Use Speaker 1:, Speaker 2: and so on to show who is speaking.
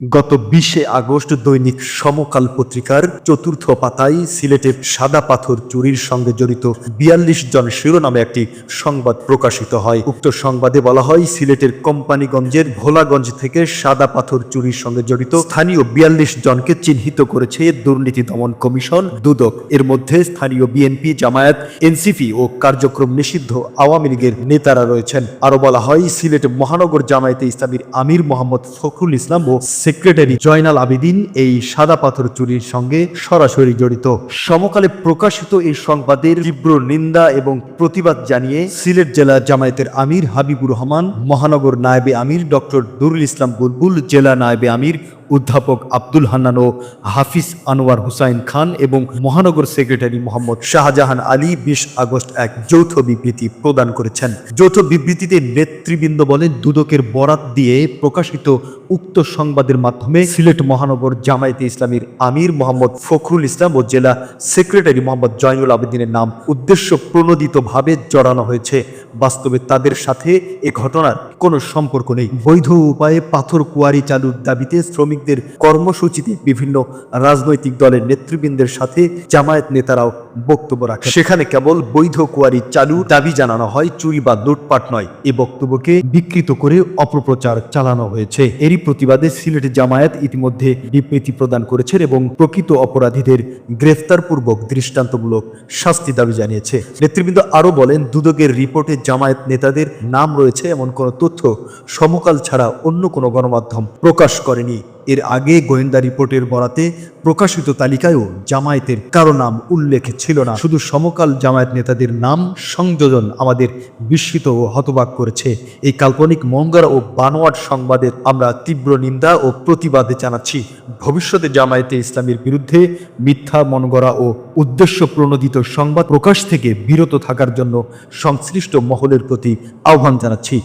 Speaker 1: গত বিশে আগস্ট দৈনিক সমকাল পত্রিকার চতুর্থ পাতায় সিলেটে সাদা পাথর চুরির সঙ্গে জড়িত বিয়াল্লিশ জন শিরোনামে একটি সংবাদ প্রকাশিত হয়। উক্ত সংবাদে বলা হয়, সিলেটের কোম্পানিগঞ্জের ভোলাগঞ্জ থেকে সাদা পাথর চুরির সঙ্গে জড়িত স্থানীয় বিয়াল্লিশ জনকে চিহ্নিত করেছে দুর্নীতি দমন কমিশন, দুদক। এর মধ্যে স্থানীয় বিএনপি, জামায়াত, এনসিপি ও কার্যক্রম নিষিদ্ধ আওয়ামী লীগের নেতারা রয়েছেন। আরও বলা হয়, সিলেট মহানগর জামায়াতে ইসলামীর আমির মোহাম্মদ ফখরুল ইসলাম ও সেক্রেটারি জয়নাল আবেদিন এই সাদা পাথর চুরির সঙ্গে সরাসরি জড়িত। সমকালে প্রকাশিত এই সংবাদের তীব্র নিন্দা এবং প্রতিবাদ জানিয়ে সিলেট জেলা জামায়াতের আমির হাবিবুর রহমান, মহানগর নায়েবে আমির ডক্টর দুরুল ইসলাম বুলবুল, জেলা নায়েবে আমির অধ্যাপক আব্দুল হান্নান ও হাফিজ আনোয়ার হুসাইন খান এবং মহানগর সেক্রেটারি মোহাম্মদ শাহজাহান আলী বিশ আগস্ট এক যৌথ বিবৃতি প্রদান করেছেন। যৌথ বিবৃতিতে নেতৃবৃন্দ বলেন, দুদকের বরাত দিয়ে প্রকাশিত উক্ত সংবাদের মাধ্যমে সিলেট মহানগর জামায়াতে ইসলামীর আমির মোহাম্মদ ফখরুল ইসলাম ও জেলা সেক্রেটারি মোহাম্মদ জয়নুল আবেদিনের নাম উদ্দেশ্য প্রণোদিতভাবে জড়ানো হয়েছে। বাস্তবে তাদের সাথে এ ঘটনার কোনো সম্পর্ক নেই। বৈধ উপায়ে পাথর কুয়ারি চালুর দাবিতে শ্রমিকদের কর্মসূচিতে বিভিন্ন রাজনৈতিক দলের নেতৃবৃন্দের সাথে জামায়াত নেতারাও বক্তব্য রাখেন সেখানে কেবল বৈধ কুয়ারি চালু দাবি জানানো হয়, চুরি বা লুটপাট নয়। এ বক্তব্যকে বিকৃত করে অপপ্রচার চালানো হয়েছে। এরই প্রতিবাদে সিলেট জামায়াত ইতিমধ্যে বিবৃতি প্রদান করেছে এবং প্রকৃত অপরাধীদের গ্রেফতারপূর্বক দৃষ্টান্তমূলক শাস্তি দাবি জানিয়েছে। নেতৃবৃন্দ আরও বলেন, দুদকের রিপোর্টে জামায়াত নেতাদের নাম রয়েছে, এমন কোনো তথ্য সমকাল ছাড়া অন্য কোনো গণমাধ্যম প্রকাশ করেনি। এর আগে গোয়েন্দা রিপোর্টের বরাতে প্রকাশিত তালিকায়ও জামায়াতের কারও নাম উল্লেখ ছিল না। শুধু সমকাল জামায়াত নেতাদের নাম সংযোজন আমাদের বিস্মিত ও হতবাক করেছে। এই কাল্পনিক মঙ্গরা ও বানোয়াট সংবাদের আমরা তীব্র নিন্দা ও প্রতিবাদে জানাচ্ছি। ভবিষ্যতে জামায়াতে ইসলামের বিরুদ্ধে মিথ্যা, মনগড়া ও উদ্দেশ্য প্রণোদিত সংবাদ প্রকাশ থেকে বিরত থাকার জন্য সংশ্লিষ্ট মহলের প্রতি আহ্বান জানাচ্ছি।